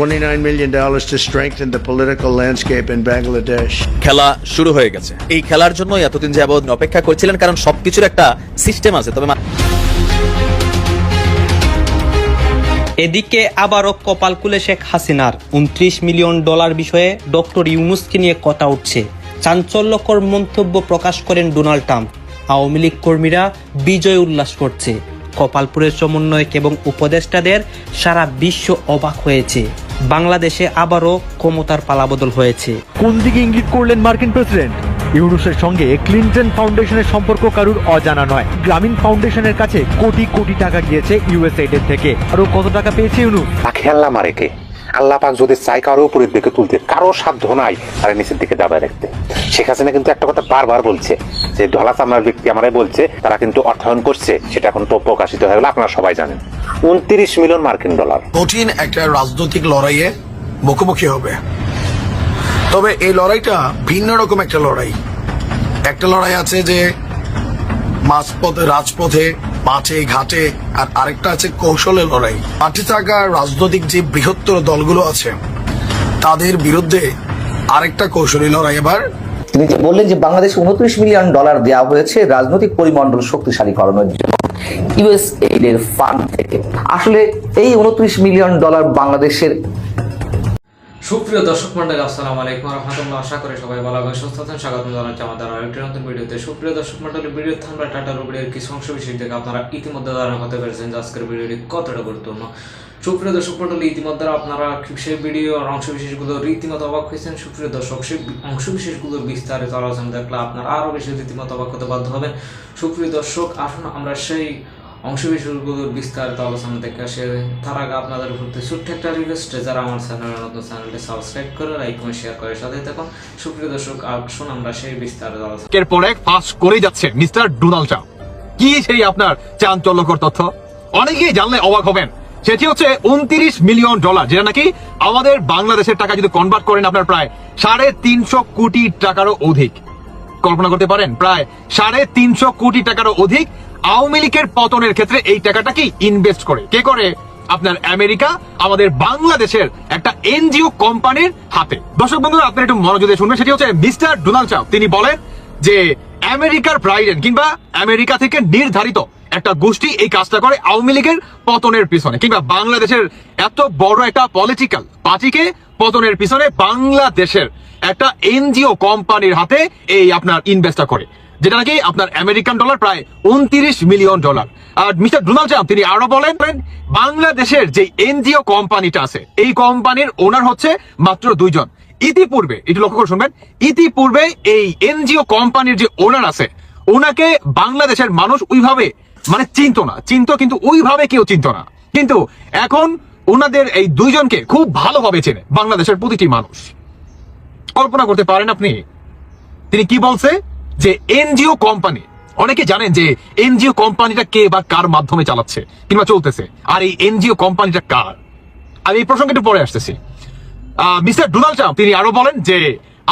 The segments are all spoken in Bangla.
$29 million to strengthen the political landscape in Bangladesh. খেলা শুরু হয়ে গেছে। এই খেলার জন্য এতদিন যাবৎ অপেক্ষা করছিলেন কারণ সবকিছুর একটা সিস্টেম আছে। তবে এদিকে আবারও কপাল খুলে শেখ হাসিনার। উনত্রিশ মিলিয়ন ডলার বিষয়ে ডক্টর ইউনুসকে নিয়ে কথা উঠছে। চাঞ্চল্যকর মন্তব্য প্রকাশ করেন ডোনাল্ড ট্রাম্প। আওয়ামী লীগ কর্মীরা বিজয় উল্লাস করছে। কপালপুরের সমন্বয়ক এবং উপদেষ্টাদের সারা বিশ্ব অবাক হয়েছে। বাংলাদেশে আবারও ক্ষমতার পালাবদল হয়েছে। কোন দিকে ইঙ্গিত করলেন মার্কিন প্রেসিডেন্ট? ইউনুসের সঙ্গে ক্লিন্টন ফাউন্ডেশনের সম্পর্ক কারুর অজানা নয়। গ্রামীণ ফাউন্ডেশনের কাছে কোটি কোটি টাকা গিয়েছে ইউএসএইড এর থেকে। আরও কত টাকা পেয়েছে ইউনুস? খেলনা আল্লাহ মারে কে আল্লাহ পাক যদি চাই কারও উপরের দিকে তুলতে, কারও সাধ্য নাই, তারা নিচের দিকে দাবায় রাখতে। শেখ হাসিনা কিন্তু একটা কথা বারবার বলছে, যে ঢলা চামড়ার ব্যক্তি আমারে বলছে, তারা কিন্তু অর্থায়ন করছে, সেটা এখন তো প্রকাশিত হয়ে গেল, আপনারা সবাই জানেন। উনত্রিশ মিলিয়ন মার্কিন ডলার। কঠিন একটা রাজনৈতিক লড়াইয়ে মুখোমুখি হবে। তবে এই লড়াইটা ভিন্ন রকম একটা লড়াই। একটা লড়াই আছে যে মাঝপথে, রাজপথে মাঠে, ঘাটে, আর আরেকটা আছে কৌশলের লড়াই। মাঠে থাকা রাজনৈতিক যে বৃহত্তর দলগুলো আছে, তাদের বিরুদ্ধে আরেকটা কৌশলী লড়াই এবার। তিনি যে বললেন যে বাংলাদেশ উনত্রিশ মিলিয়ন ডলার দেওয়া হয়েছে রাজনৈতিক পরিমণ্ডল শক্তিশালী করানোর জন্য ইউএস এর ফান্ড থেকে। আসলে এই উনত্রিশ মিলিয়ন ডলার বাংলাদেশের সুপ্রিয় দর্শক মন্ডলী, আসসালামু আলাইকুম রহমতুল্লাহ। আশা করি সবাই ভালো এবং সুস্থ আছেন। স্বাগত জানাচ্ছি আমাদের আরেকটি নতুন ভিডিওতে। সুপ্রিয় দর্শক মন্ডলী ভিডিওতে আমরা টাটা রুবিডের কিছু অংশ বিশেষ থেকে আপনারা ইতিমধ্যে ধারণা হতে পেরেছেন যে আজকের ভিডিওটি কতটা গুরুত্বপূর্ণ। সুপ্রিয় দর্শক মন্ডলী, ইতিমধ্যে আপনারা সেই ভিডিওর অংশ বিশেষগুলো রীতিমতো অবাক হয়েছেন? সুপ্রিয় দর্শক, সেই অংশ বিশেষগুলোর বিস্তারিত আলোচনা দেখলে আপনারা আরও বেশি রীতিমতো অবাক হতে বাধ্য হবেন। সুপ্রিয় দর্শক, আসুন আমরা সেই অংশ বিশেষগুলোর বিস্তারিত আলোচনা দেখে আসে। তার আগে আপনাদের প্রতি ছোট্ট একটা রিকোয়েস্ট যারা আমার চ্যানেল নতুন চ্যানেলটি সাবস্ক্রাইব করে লাইক শেয়ার করে সাথে সুপ্রিয় দর্শক, আসুন আমরা সেই বিস্তারিত আলোচনা। ফাঁস করে যাচ্ছে মিস্টার ডোনাল্ড ট্রাম্প। কি সেই আপনার চাঞ্চল্যকর তথ্য? অনেকেই জানলে অবাক হবেন। সেটি হচ্ছে উনত্রিশ মিলিয়ন ডলার, যেটা নাকি আমাদের বাংলাদেশের টাকা যদি কনভার্ট করেন আপনার প্রায় সাড়ে তিনশো কোটি টাকারও অধিক। কল্পনা করতে পারেন, প্রায় সাড়ে তিনশো কোটি টাকারও অধিক আওয়ামী লীগের পতনের ক্ষেত্রে এই টাকাটা কি ইনভেস্ট করে? কে করে? আপনার আমেরিকা, আমাদের বাংলাদেশের একটা এনজিও কোম্পানির হাতে। দর্শক বন্ধুরা, আপনার একটু মনোযোগ শুনবেন, সেটি হচ্ছে মিস্টার ডোনাল্ড ট্রাম্প। তিনি বলেন যে, আমেরিকার প্রাইডেন্ট কিংবা আমেরিকা থেকে নির্ধারিত একটা গোষ্ঠী এই কাজটা করে আওয়ামী লীগের পতনের পিছনে, কিংবা বাংলাদেশের এত বড় একটা পলিটিক্যাল পার্টিকে পতনের পিছনে বাংলাদেশের একটা এনজিও কোম্পানির হাতে এই আপনার ইনভেস্টটা করে, যেটা নাকি আপনার আমেরিকান ডলার প্রায় উনত্রিশ মিলিয়ন ডলার আর মিস্টার ডোনাল্ড ট্রাম্প, তিনি আরও বলেন, বাংলাদেশের যে এনজিও কোম্পানিটা আছে, এই কোম্পানির ওনার হচ্ছে মাত্র দুইজন। ইতিপূর্বে, একটু লক্ষ্য করে শুনবেন, ইতিপূর্বে এই এনজিও কোম্পানির যে ওনার আছে, ওনাকে বাংলাদেশের মানুষ ওইভাবে মানে চিনত না। চিনত কিন্তু ওইভাবে কেউ চিনত না। কিন্তু এখন ওনাদের এই দুইজনকে খুব ভালোভাবে চেনে বাংলাদেশের প্রতিটি মানুষ। কল্পনা করতে পারেন আপনি, তিনি কি বলছে? যে এনজিও কোম্পানি, অনেকে জানেন যে এনজিও কোম্পানিটা কে বা কার মাধ্যমে চালাচ্ছে কিংবা চলতেছে। আর এই এনজিও কোম্পানিটা কার? আমি এই প্রসঙ্গে একটু পরে আসতেছি। মিস্টার ডোনাল্ড ট্রাম্প, তিনি আরও বলেন যে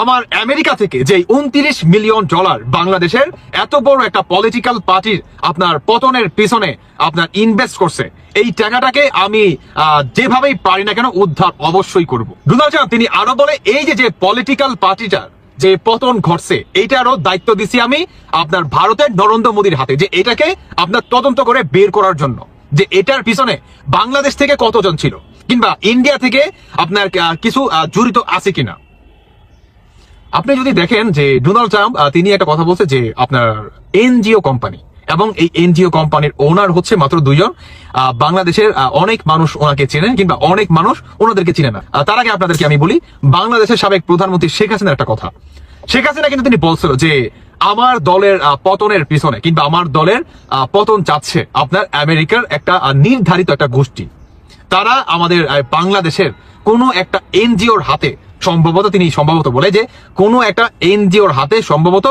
আমার আমেরিকা থেকে যে উনত্রিশ মিলিয়ন ডলার বাংলাদেশের এত বড় একটা পলিটিক্যাল পার্টির আপনার পতনের পিছনে আপনার ইনভেস্ট করছে এই টাকাটাকে আমি যেভাবেই পারি না কেন উদ্ধার অবশ্যই করব। ডোনাল্ড ট্রাম্প তিনি আরও বলে, এই যে যে পলিটিক্যাল পার্টিটার যে পতন ঘটছে, এইটারও দায়িত্ব দিছি আমি আপনার ভারতের নরেন্দ্র মোদীর হাতে, যে এটাকে আপনার তদন্ত করে বের করার জন্য। যে এটার পিছনে বাংলাদেশ থেকে কতজন ছিল, কিংবা ইন্ডিয়া থেকে আপনার কিছু জড়িত আছে কিনা। আপনি যদি দেখেন যে ডোনাল্ড ট্রাম্প তিনি একটা কথা বলছে যে, আপনার এনজিও কোম্পানি এবং এই এনজিও কোম্পানির ওনার হচ্ছে মাত্র দুইজন। বাংলাদেশের অনেক মানুষ ওনাকে চেনেন কিংবা অনেক মানুষ ওনাদেরকে চিনে না। তার আগে আপনাদেরকে আমি বলি, বাংলাদেশের সাবেক প্রধানমন্ত্রী শেখ হাসিনার একটা কথা। শেখ হাসিনা কিন্তু তিনি বলছিল যে, আমার দলের পতনের পিছনে কিংবা আমার দলের পতন চাচ্ছে আপনার আমেরিকার একটা নির্ধারিত একটা গোষ্ঠী। তারা আমাদের বাংলাদেশের কোনো একটা এনজিওর হাতে, সম্ভবত তিনি সম্ভবত বলে যে, কোনো একটা এনজিওর হাতে সম্ভবত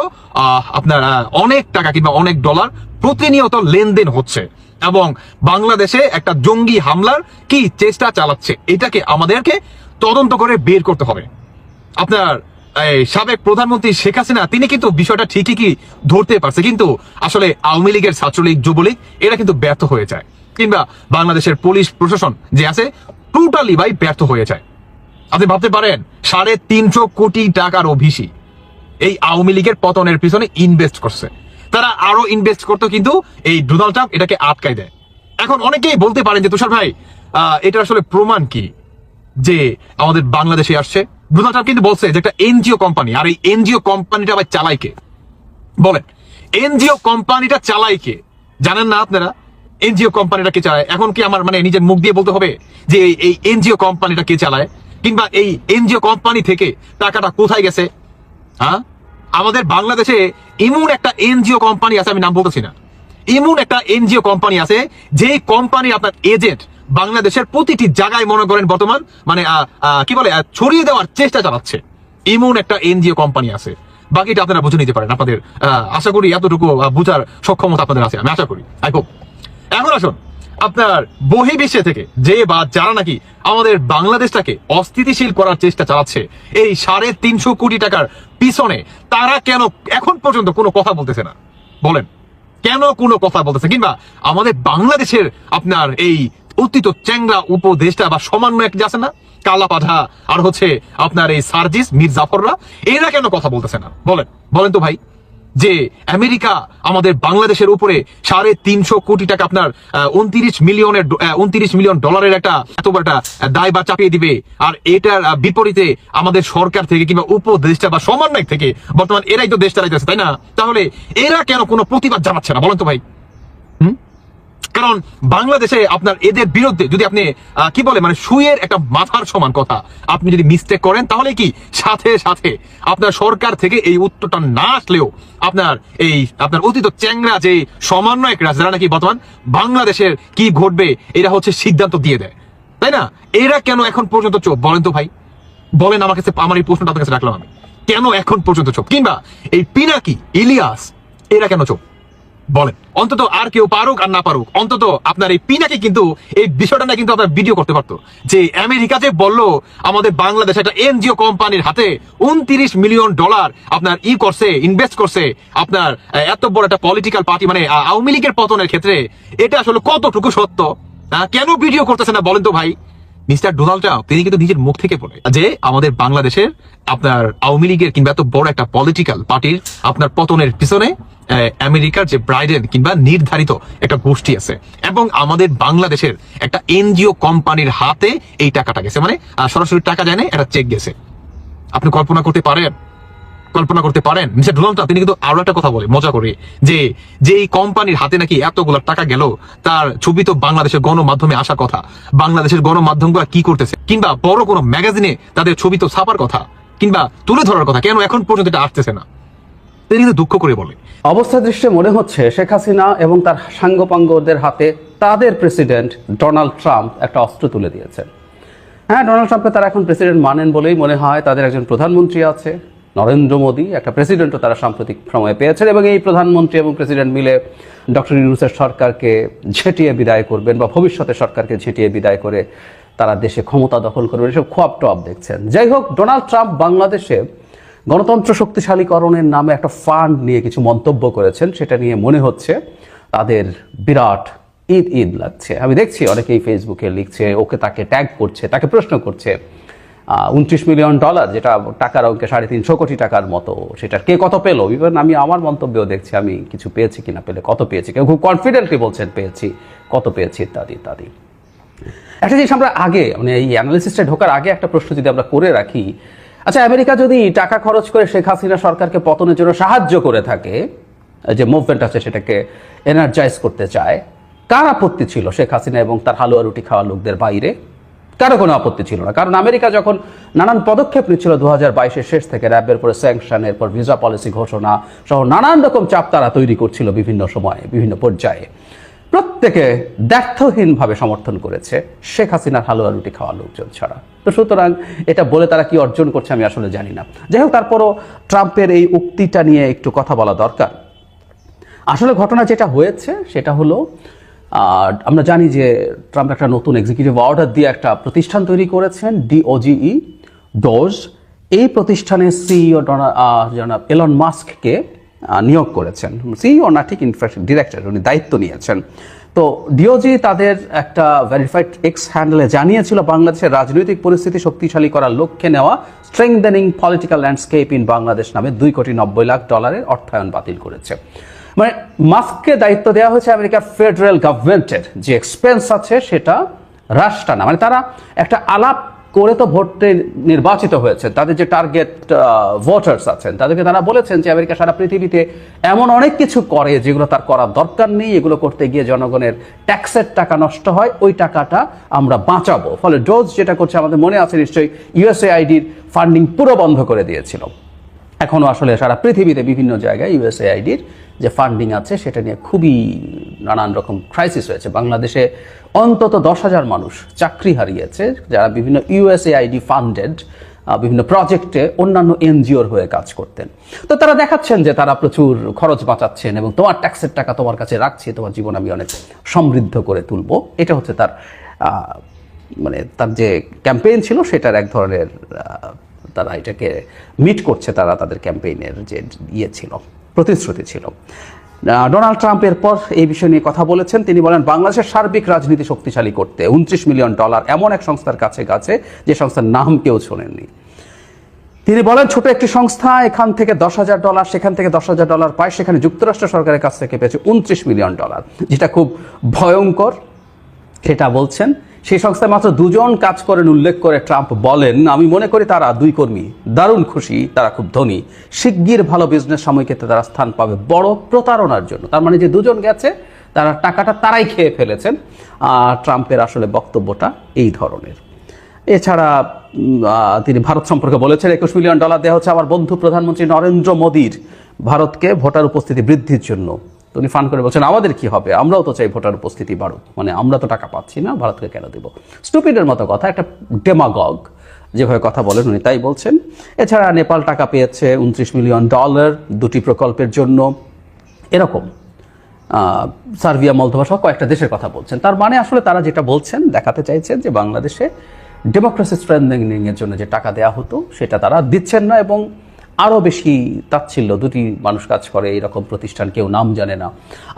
আপনার অনেক টাকা কিংবা অনেক ডলার প্রতিনিয়ত লেনদেন হচ্ছে। এবং বাংলাদেশে একটা জঙ্গি হামলার কি চেষ্টা চালাচ্ছে, এটাকে আমাদেরকে তদন্ত করে বের করতে হবে। আপনার সাবেক প্রধানমন্ত্রী শেখ হাসিনা, তিনি কিন্তু বিষয়টা ঠিকই কি ধরতে পারছে, কিন্তু আসলে আওয়ামী লীগের ছাত্রলীগ, যুবলীগ, এরা কিন্তু ব্যর্থ হয়ে যায়। কিংবা বাংলাদেশের পুলিশ প্রশাসন যে আছে টোটালি ভাই ব্যর্থ হয়ে যায়। আপনি ভাবতে পারেন, সাড়ে তিনশো কোটি টাকারও বেশি এই আওয়ামী লীগের পতনের পিছনে ইনভেস্ট করছে। তারা আরও ইনভেস্ট করতো কিন্তু এই ডোনাল্ড ট্রাম্প এটাকে আটকাই দেয়। এখন অনেকেই বলতে পারেন যে, তুষার ভাই এটা আসলে প্রমাণ কি? যে আমাদের বাংলাদেশে আসছে। ডোনাল্ড ট্রাম্প কিন্তু বলছে যে, একটা এনজিও কোম্পানি, আর এই এনজিও কোম্পানিটা আবার চালাই কে? বলেন, এনজিও কোম্পানিটা চালাই কে? জানেন না আপনারা? এনজিও কোম্পানিটা কে চালায়? এখন কি আমার মানে নিজের মুখ দিয়ে বলতে হবে যে এই- এনজিও কোম্পানিটা কে চালায়? কিংবা এই এনজিও কোম্পানি থেকে টাকাটা কোথায় গেছে? হ্যাঁ? আমাদের বাংলাদেশে এমন একটা এনজিও কোম্পানি আছে, আমি নাম বলতেছি না। এমন একটা এনজিও কোম্পানি আছে, যে কোম্পানি আপনার এজেন্ট বাংলাদেশের প্রতিটি জায়গায় মনে করেন বর্তমান মানে কি বলে ছড়িয়ে দেওয়ার চেষ্টা চালাচ্ছে। এমন একটা এনজিও কোম্পানি আছে। বাকিটা আপনারা বুঝে নিতে পারেন। আপনাদের আশা করি এতটুকু বুঝার সক্ষমতা আপনাদের আছে, আমি আশা করি। I hope. এখন আসুন, আপনার বহির্বিশ্বে থেকে যে বা যারা নাকি আমাদের বাংলাদেশটাকে অস্থিতিশীল করার চেষ্টা চালাচ্ছে, এই সাড়ে তিনশো কোটি টাকার পিছনে তারা কেন এখন পর্যন্ত কোনো কথা বলতেছে না? বলেন, কেন কোনো কথা বলতেছে? কিংবা আমাদের বাংলাদেশের আপনার এই অতীত চ্যাংরা উপদেশটা বা সমন্বয় যে আছে না? কালা পাঠা আর হচ্ছে আপনার এই সার্জিস মির জাফররা এরা কেন কথা বলতেছে না? বলেন বলেন তো ভাই। যে আমেরিকা আমাদের বাংলাদেশের উপরে সাড়ে তিনশো কোটি টাকা আপনার উনত্রিশ মিলিয়নের উনত্রিশ মিলিয়ন ডলারের একটা এত একটা দায় বা চাপিয়ে দিবে। আর এটার বিপরীতে আমাদের সরকার থেকে কিংবা উপদেষ্টা বা সমন্বয় থেকে বর্তমান এরাই তো দেশ চালাইতেছে, তাই না? তাহলে এরা কেন কোনো প্রতিবাদ জানাচ্ছে না, বলেন তো ভাই? কারণ বাংলাদেশে আপনার এদের বিরুদ্ধে যদি আপনি কি বলে মানে সুয়ের একটা মাথার সমান কথা, আপনি যদি মিস্টেক করেন, তাহলে কি? সাথে সাথে। আপনার সরকার থেকে এই উত্তরটা না আসলেও আপনার এই, আপনার অতীত চ্যাংরা যে সমন্বয়করা যারা নাকি বর্তমান বাংলাদেশের কি ঘটবে, এরা হচ্ছে সিদ্ধান্ত দিয়ে দেয়। তাই না? এরা কেন এখন পর্যন্ত চোখ বলেন তো ভাই। বলেন আমার কাছে, আমার এই প্রশ্নটা আপনার কাছে রাখলাম আমি। কেন এখন পর্যন্ত চোখ কিংবা এই পিনাকি, ইলিয়াস, এরা কেন চোখ বলেন। অন্তত আর কেউ পারুক আর না পারুক, অন্তত আপনার এই পিনাকে কিন্তু, এই বিষয়টা না কিন্তু আপনার ভিডিও করতে পারতো। যে আমেরিকা যে বলল, আমাদের বাংলাদেশ একটা এনজিও কোম্পানির হাতে উনত্রিশ মিলিয়ন ডলার আপনার ই করছে ইনভেস্ট করছে। আপনার এত বড় একটা পলিটিক্যাল পার্টি মানে আওয়ামী লীগের পতনের ক্ষেত্রে, এটা আসলে কতটুকু সত্য? কেন ভিডিও করতেছে না বলেন তো ভাই? মিস্টার ডোনাল্ড ট্রাম্প, তিনি কিন্তু নিজের মুখ থেকে বলে যে আমাদের বাংলাদেশের আপনার আওয়ামী লীগের কিংবা এত বড় একটা পলিটিক্যাল পার্টির আপনার পতনের পিছনে আমেরিকার যে ব্রাইডেন কিংবা নির্ধারিত একটা গোষ্ঠী আছে। এবং আমাদের বাংলাদেশের একটা এনজিও কোম্পানির হাতে এই টাকাটা গেছে। মানে সরাসরি টাকা যায় না একটা চেক গেছে। আপনি কল্পনা করতে পারেন? কল্পনা করতে পারেন? মিস্টার ডোনাল্ড তিনি কিন্তু আরও একটা কথা বলে মজা করে, যে যে এই কোম্পানির হাতে নাকি এতগুলো টাকা গেল, তার ছবি তো বাংলাদেশের গণমাধ্যমে আসা কথা। বাংলাদেশের গণমাধ্যমগুলো কি করতেছে? কিংবা বড় কোনো ম্যাগাজিনে তাদের ছবি তো ছাপার কথা, কিংবা তুলে ধরার কথা, কেন এখন পর্যন্ত এটা আসতেছে না? তিনি কিন্তু দুঃখ করে বলে অবস্থা দৃশ্যে মনে হচ্ছে শেখ হাসিনা এবং তার সাঙ্গপাঙ্গদের হাতে তাদের প্রেসিডেন্ট ডোনাল্ড ট্রাম্প একটা অস্ত্র তুলে দিয়েছেন হ্যাঁ ডোনাল্ড ট্রাম্পকে তারা এখন প্রেসিডেন্ট মানেন বলেই মনে হয় তাদের একজন প্রধানমন্ত্রী আছে। নরেন্দ্র মোদী একটা প্রেসিডেন্টও তারা সাম্প্রতিক সময়ে পেয়েছেন এবং এই প্রধানমন্ত্রী এবং প্রেসিডেন্ট মিলে ডক্টর ইউনুসের সরকারকে ঝেঁটিয়ে বিদায় করবেন বা ভবিষ্যতে সরকারকে ঝেঁটিয়ে বিদায় করে তারা দেশে ক্ষমতা দখল করবেন, এসব খোয়াব টপ দেখছেন। যাই হোক, ডোনাল্ড ট্রাম্প বাংলাদেশে গণতন্ত্র শক্তিশালীকরণের নামে একটা ফান্ড নিয়ে কিছু মন্তব্য করেছেন, সেটা নিয়ে মনে হচ্ছে তাদের বিরাট ঈদ ঈদ লাগছে। আমি দেখছি অনেকেই ফেসবুকে লিখছে, ওকে তাকে ট্যাগ করছে, তাকে প্রশ্ন করছে। উনত্রিশ মিলিয়ন ডলার, যেটা টাকার অঙ্কে সাড়ে তিনশো কোটি টাকার মতো। সেটার কে কত পেল? ইভেন আমি আমার মন্তব্যেও দেখছি, আমি কিছু পেয়েছি কিনা পেলে কত পেয়েছি? কেউ খুব কনফিডেন্টলি বলছেন, পেয়েছি, কত পেয়েছি, ইত্যাদি ইত্যাদি। একটা জিনিস আমরা আগে মানে এই অ্যানালিসিসটা ঢোকার আগে একটা প্রশ্ন যদি আমরা করে রাখি আচ্ছা আমেরিকা যদি টাকা খরচ করে শেখ হাসিনা সরকারকে পতনের জন্য সাহায্য করে থাকে, যে মুভমেন্ট আছে সেটাকে এনার্জাইজ করতে চায়, কার আপত্তি ছিল শেখ হাসিনা এবং তার হালুয়া রুটি খাওয়া লোকদের বাইরে? কারও কোনো আপত্তি ছিল না। কারণ আমেরিকা যখন নানান পদক্ষেপ নিচ্ছিল দু হাজার বাইশের শেষ থেকে র্যাবের পরে স্যাংশন এরপর ভিসা পলিসি ঘোষণা সহ নানান রকম চাপ তারা তৈরি করছিল বিভিন্ন সময়ে, বিভিন্ন পর্যায়ে। প্রত্যেকে দ্ব্যর্থহীনভাবে সমর্থন করেছে। শেখ হাসিনার হালুয়া রুটি খাওয়া লোকজন ছাড়া। তো সুতরাং এটা বলে তারা কি অর্জন করছে আমি আসলে জানি না। যাই হোক, তারপরও ট্রাম্পের এই উক্তিটা নিয়ে একটু কথা বলা দরকার। আসলে ঘটনা যেটা হয়েছে সেটা হলো আমরা জানি যে ট্রাম্প একটা নতুন এক্সিকিউটিভ অর্ডার দিয়ে একটা প্রতিষ্ঠান তৈরি করেছেন ডিওজিই ডোজ এই প্রতিষ্ঠানের সিইও জনাব এলন মাস্ককে নিয়োগ করেছেন। সিইও না, ঠিক ইনফ্যাক্ট ডিরেক্টর উনি দায়িত্ব নিয়েছেন। তো ডিওজি তাদের একটা ভেরিফাইড এক্স হ্যান্ডেলে জানিয়েছিল বাংলাদেশের রাজনৈতিক পরিস্থিতি শক্তিশালী করার লক্ষ্যে নেওয়া strengthening political landscape in Bangladesh নামে দুই কোটি নব্বই লাখ ডলারের অর্থায়ন বাতিল করেছে। মানে মাস্ককে দায়িত্ব দেওয়া হয়েছে আমেরিকার ফেডারেল গভর্নমেন্টের। যে এক্সপেন্স আছে সেটা হ্রাস টানা মানে তারা একটা আলাপ করে তো ভোটে নির্বাচিত হয়েছে। তাদের যে টার্গেট ভোটার্স আছেন, তাদেরকে তারা বলেছেন যে আমেরিকা সারা পৃথিবীতে এমন অনেক কিছু করে যেগুলো তার করার দরকার নেই। এগুলো করতে গিয়ে জনগণের ট্যাক্সের টাকা নষ্ট হয়। ওই টাকাটা আমরা বাঁচাবো। ফলে ডোজ যেটা করছে, আমাদের মনে আছে নিশ্চয়ই ইউএসএ আইডির ফান্ডিং পুরো বন্ধ করে দিয়েছিল। এখনও আসলে সারা পৃথিবীতে বিভিন্ন জায়গায় ইউএসএআইডির যে ফান্ডিং আছে, সেটা নিয়ে খুবই নানান রকম ক্রাইসিস হয়েছে বাংলাদেশে অন্তত দশ হাজার মানুষ চাকরি হারিয়েছে, যারা বিভিন্ন ইউএসএআইডি ফান্ডেড বিভিন্ন প্রজেক্টে অন্যান্য এনজিওর হয়ে কাজ করতেন। তো তারা দেখাচ্ছেন যে তারা প্রচুর খরচ বাঁচাচ্ছেন এবং তোমার ট্যাক্সের টাকা তোমার কাছে রাখছি, তোমার জীবন আমি অনেক সমৃদ্ধ করে তুলবো। এটা হচ্ছে তার মানে তার যে ক্যাম্পেইন ছিল, সেটার এক ধরনের তারা এটাকে মিট করছে, তারা তাদের ক্যাম্পেইনের যে ইয়ে ছিল। প্রতিশ্রুতি ছিল। ডোনাল্ড ট্রাম্প এরপর এই বিষয় নিয়ে কথা বলেছেন। তিনি বলেন, বাংলাদেশের সার্বিক রাজনীতি শক্তিশালী করতে উনত্রিশ মিলিয়ন ডলার এমন এক সংস্থার কাছে গেছে যে সংস্থার নাম কেউ শোনেননি। তিনি বলেন, ছোট একটি সংস্থা, এখান থেকে দশ হাজার ডলার, সেখান থেকে দশ হাজার ডলার পায়, সেখানে যুক্তরাষ্ট্র সরকারের কাছ থেকে পেয়েছে উনত্রিশ মিলিয়ন ডলার, যেটা খুব ভয়ঙ্কর। সেটা বলছেন সেই সংস্থায় মাত্র দুজন কাজ করেন উল্লেখ করে ট্রাম্প বলেন, আমি মনে করি তারা দুই কর্মী। দারুণ খুশি, তারা খুব ধনী। শিগগির ভালো বিজনেস সময়ক্ষেত্রে তারা স্থান পাবে বড় প্রতারণার জন্য। তার মানে যে দুজন গেছে, তারা টাকাটা তারাই খেয়ে ফেলেছেন। ট্রাম্পের আসলে বক্তব্যটা এই ধরনের। এছাড়া তিনি ভারত সম্পর্কে বলেছেন, একুশ মিলিয়ন ডলার দেওয়া হচ্ছে আমার বন্ধু প্রধানমন্ত্রী নরেন্দ্র মোদীর ভারতকে ভোটার উপস্থিতি বৃদ্ধির জন্য। তো উনি ফান করে বলছেন, আমাদের কি হবে? আমরাও তো চাই ভোটার উপস্থিতি বাড়ুক। মানে আমরা তো টাকা পাচ্ছি না, ভারতকে কেন দেব? স্টুপিডের মতো কথা, একটা ডেমাগগ যেভাবে কথা বলেন উনি তাই বলছেন। এছাড়া নেপাল টাকা পেয়েছে উনত্রিশ মিলিয়ন ডলার দুটি প্রকল্পের জন্য। এরকম সার্বিয়া, মলদোভা সহ কয়েকটা দেশের কথা বলছেন। তার মানে আসলে তারা যেটা বলছেন, দেখাতে চাইছেন যে বাংলাদেশে ডেমোক্রেসি স্ট্রেন্থেনিং এর জন্য যে টাকা দেওয়া হতো, সেটা তারা দিচ্ছেন না এবং আরও বেশি তাচ্ছিল্য। দুটি মানুষ কাজ করে এরকম প্রতিষ্ঠান, কেউ নাম জানে না।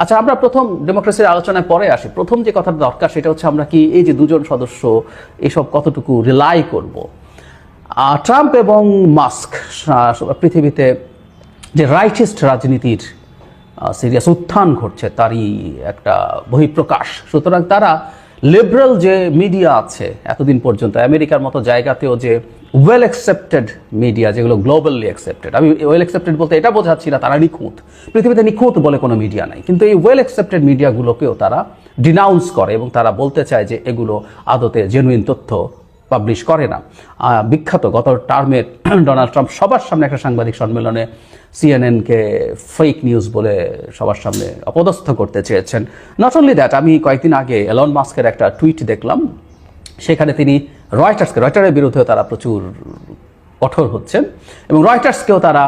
আচ্ছা আমরা প্রথম ডেমোক্রেসির আলোচনায় পরে আসি। প্রথম যে কথাটা দরকার, সেটা হচ্ছে আমরা কি এই যে দুজন সদস্য, এসব কতটুকু রিলাই করব? ট্রাম্প এবং মাস্ক পৃথিবীতে যে রাইটিস্ট রাজনীতির সিরিয়াস উত্থান ঘটছে, তারই একটা বহিঃপ্রকাশ। সুতরাং তারা লিবারেল যে মিডিয়া আছে, এতদিন পর্যন্ত, আমেরিকার মতো জায়গাতেও যে ওয়েল অ্যাকসেপ্টেড মিডিয়া যেগুলো গ্লোবালি অ্যাকসেপ্টেড আমি ওয়েল অ্যাকসেপ্টেড বলতে এটা বোঝাচ্ছি না, তারা নিখুঁত। পৃথিবীতে নিখুঁত বলে কোনো মিডিয়া নাই। কিন্তু এই ওয়েল অ্যাকসেপ্টেড মিডিয়াগুলোকেও তারা ডিনাউন্স করে এবং তারা বলতে চায় যে এগুলো আদতে জেনুইন তথ্য পাবলিশ করে না। বিখ্যাত গত টার্মে ডোনাল্ড ট্রাম্প সবার সামনে একটা সাংবাদিক সম্মেলনে সিএনএনকে ফেক নিউজ বলে সবার সামনে অপদস্থ করতে চেয়েছেন। নট অনলি দ্যাট আমি কয়েকদিন আগে এলন মাস্কের একটা টুইট দেখলাম। সেখানে তিনি রয়টার্সকে রয়টারের বিরুদ্ধে তারা প্রচুর কঠোর হচ্ছেন এবং রয়টার্সকেও তারা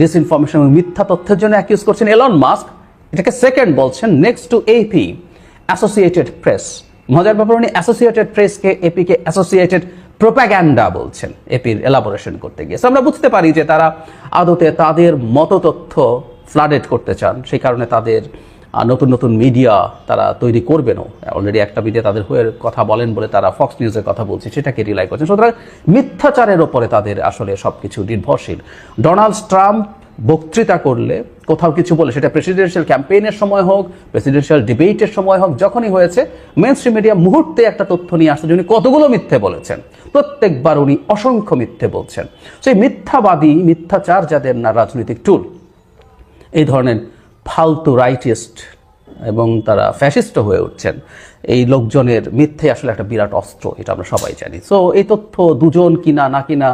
ডিসইনফরমেশন এবং মিথ্যা তথ্যের জন্য অ্যাকিউজ করছেন। এলন মাস্ক এটাকে সেকেন্ড বলছেন next to AP Associated Press মজার ব্যাপার, উনি অ্যাসোসিয়েটেড প্রেসকে এপিকে অ্যাসোসিয়েটেড প্রোপাগ্যান্ডা বলছেন এপির এলাবোরেশন করতে গিয়ে। আমরা বুঝতে পারি যে তারা আদতে তাদের মতো তথ্য ফ্লাডেড করতে চান, সেই কারণে তাদের নতুন নতুন মিডিয়া তারা তৈরি করবেনও। অলরেডি একটা মিডিয়া তাদের হয়ে কথা বলেন বলে তারা ফক্স নিউজের কথা বলছে, সেটাকে রিলাই করছেন। সুতরাং মিথ্যাচারের ওপরে তাদের আসলে সবকিছু নির্ভরশীল। ডোনাল্ড ট্রাম্প বক্তৃতা করলে, কোথাও কিছু বলে, সেটা প্রেসিডেন্সিয়াল ক্যাম্পেইনের সময় হোক প্রেসিডেন্সিয়াল ডিবেটের সময় হোক, যখনই হয়েছে মেন মিডিয়া মুহূর্তে একটা তথ্য নিয়ে আসছে উনি কতগুলো মিথ্যে বলেছেন। প্রত্যেকবার উনি অসংখ্য মিথ্যে বলছেন। সেই মিথ্যাবাদী, মিথ্যাচার যাদের না, রাজনৈতিক টুল এই ধরনের ফালতু রাইটিস্ট এবং তারা ফ্যাসিস্ট হয়ে উঠছেন, এই লোকজনের মিথ্যে আসলে একটা বিরাট অস্ত্র, এটা আমরা সবাই জানি। সো এই তথ্য দুজন কিনা, না কিনা